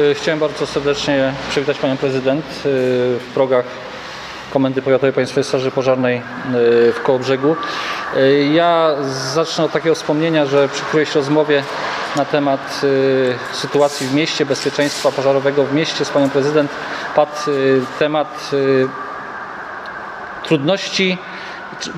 Y, Chciałem bardzo serdecznie przywitać Panią Prezydent y, w progach Komendy Powiatowej Państwowej Straży Pożarnej y, w Kołobrzegu. Ja zacznę od takiego wspomnienia, że przy którejś rozmowie na temat sytuacji w mieście, bezpieczeństwa pożarowego w mieście z Panią Prezydent padł temat trudności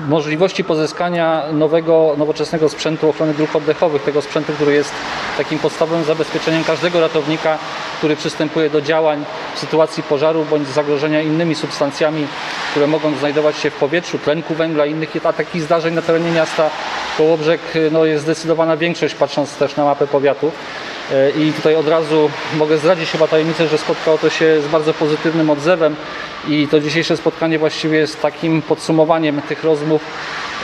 możliwości pozyskania nowego, nowoczesnego sprzętu ochrony dróg oddechowych, tego sprzętu, który jest takim podstawowym zabezpieczeniem każdego ratownika, który przystępuje do działań w sytuacji pożaru bądź zagrożenia innymi substancjami, które mogą znajdować się w powietrzu, tlenku węgla i innych, a takich zdarzeń na terenie miasta Kołobrzeg no, jest zdecydowana większość, patrząc też na mapę powiatu. E, I tutaj od razu mogę zdradzić chyba tajemnicę, że spotkało to się z bardzo pozytywnym odzewem i to dzisiejsze spotkanie właściwie jest takim podsumowaniem tych rozmów.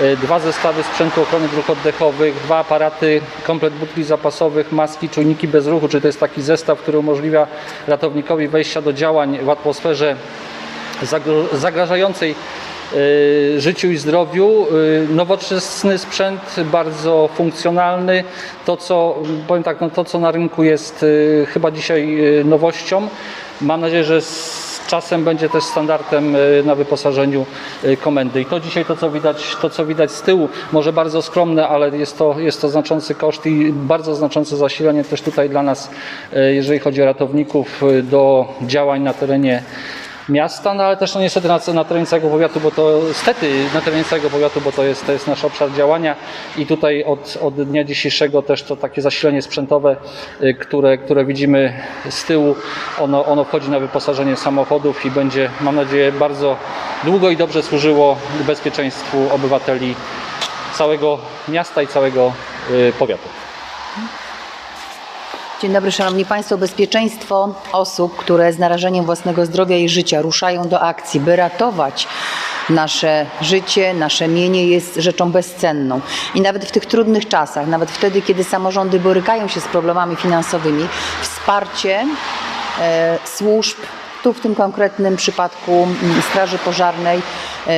E, Dwa zestawy sprzętu ochrony dróg oddechowych, dwa aparaty, komplet butli zapasowych, maski, czujniki bez ruchu, czyli to jest taki zestaw, który umożliwia ratownikowi wejścia do działań w atmosferze zagrażającej y, życiu i zdrowiu. Y, Nowoczesny sprzęt, bardzo funkcjonalny. To, co, powiem tak, no, to, co na rynku jest chyba dzisiaj nowością. Mam nadzieję, że czasem będzie też standardem y, na wyposażeniu y, komendy. I to dzisiaj to, co widać, to, co widać z tyłu, może bardzo skromne, ale jest to, jest to znaczący koszt i bardzo znaczące zasilanie też tutaj dla nas, y, jeżeli chodzi o ratowników, do działań na terenie miasta, no ale też no niestety na, na terenie całego powiatu, bo to stety na terenie całego powiatu, bo to jest, to jest nasz obszar działania i tutaj od, od dnia dzisiejszego też to takie zasilenie sprzętowe, y, które, które widzimy z tyłu, ono, ono wchodzi na wyposażenie samochodów i będzie, mam nadzieję, bardzo długo i dobrze służyło bezpieczeństwu obywateli całego miasta i całego y, powiatu. Dzień dobry, Szanowni Państwo. Bezpieczeństwo osób, które z narażeniem własnego zdrowia i życia ruszają do akcji, by ratować nasze życie, nasze mienie jest rzeczą bezcenną. I nawet w tych trudnych czasach, nawet wtedy, kiedy samorządy borykają się z problemami finansowymi, wsparcie e, służb, tu w tym konkretnym przypadku Straży Pożarnej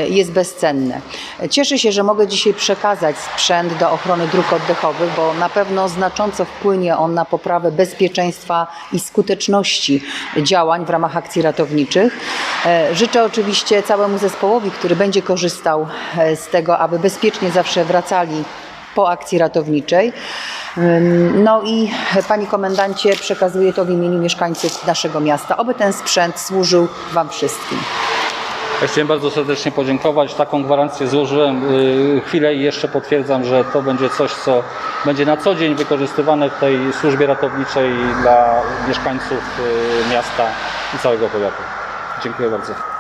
jest bezcenne. Cieszę się, że mogę dzisiaj przekazać sprzęt do ochrony dróg oddechowych, bo na pewno znacząco wpłynie on na poprawę bezpieczeństwa i skuteczności działań w ramach akcji ratowniczych. E, Życzę oczywiście całemu zespołowi, który będzie korzystał e, z tego, aby bezpiecznie zawsze wracali po akcji ratowniczej. No i Panie Komendancie przekazuję to w imieniu mieszkańców naszego miasta. Oby ten sprzęt służył Wam wszystkim. Ja chciałem bardzo serdecznie podziękować. Taką gwarancję złożyłem y, chwilę i jeszcze potwierdzam, że to będzie coś, co będzie na co dzień wykorzystywane w tej służbie ratowniczej dla mieszkańców y, miasta i całego powiatu. Dziękuję bardzo.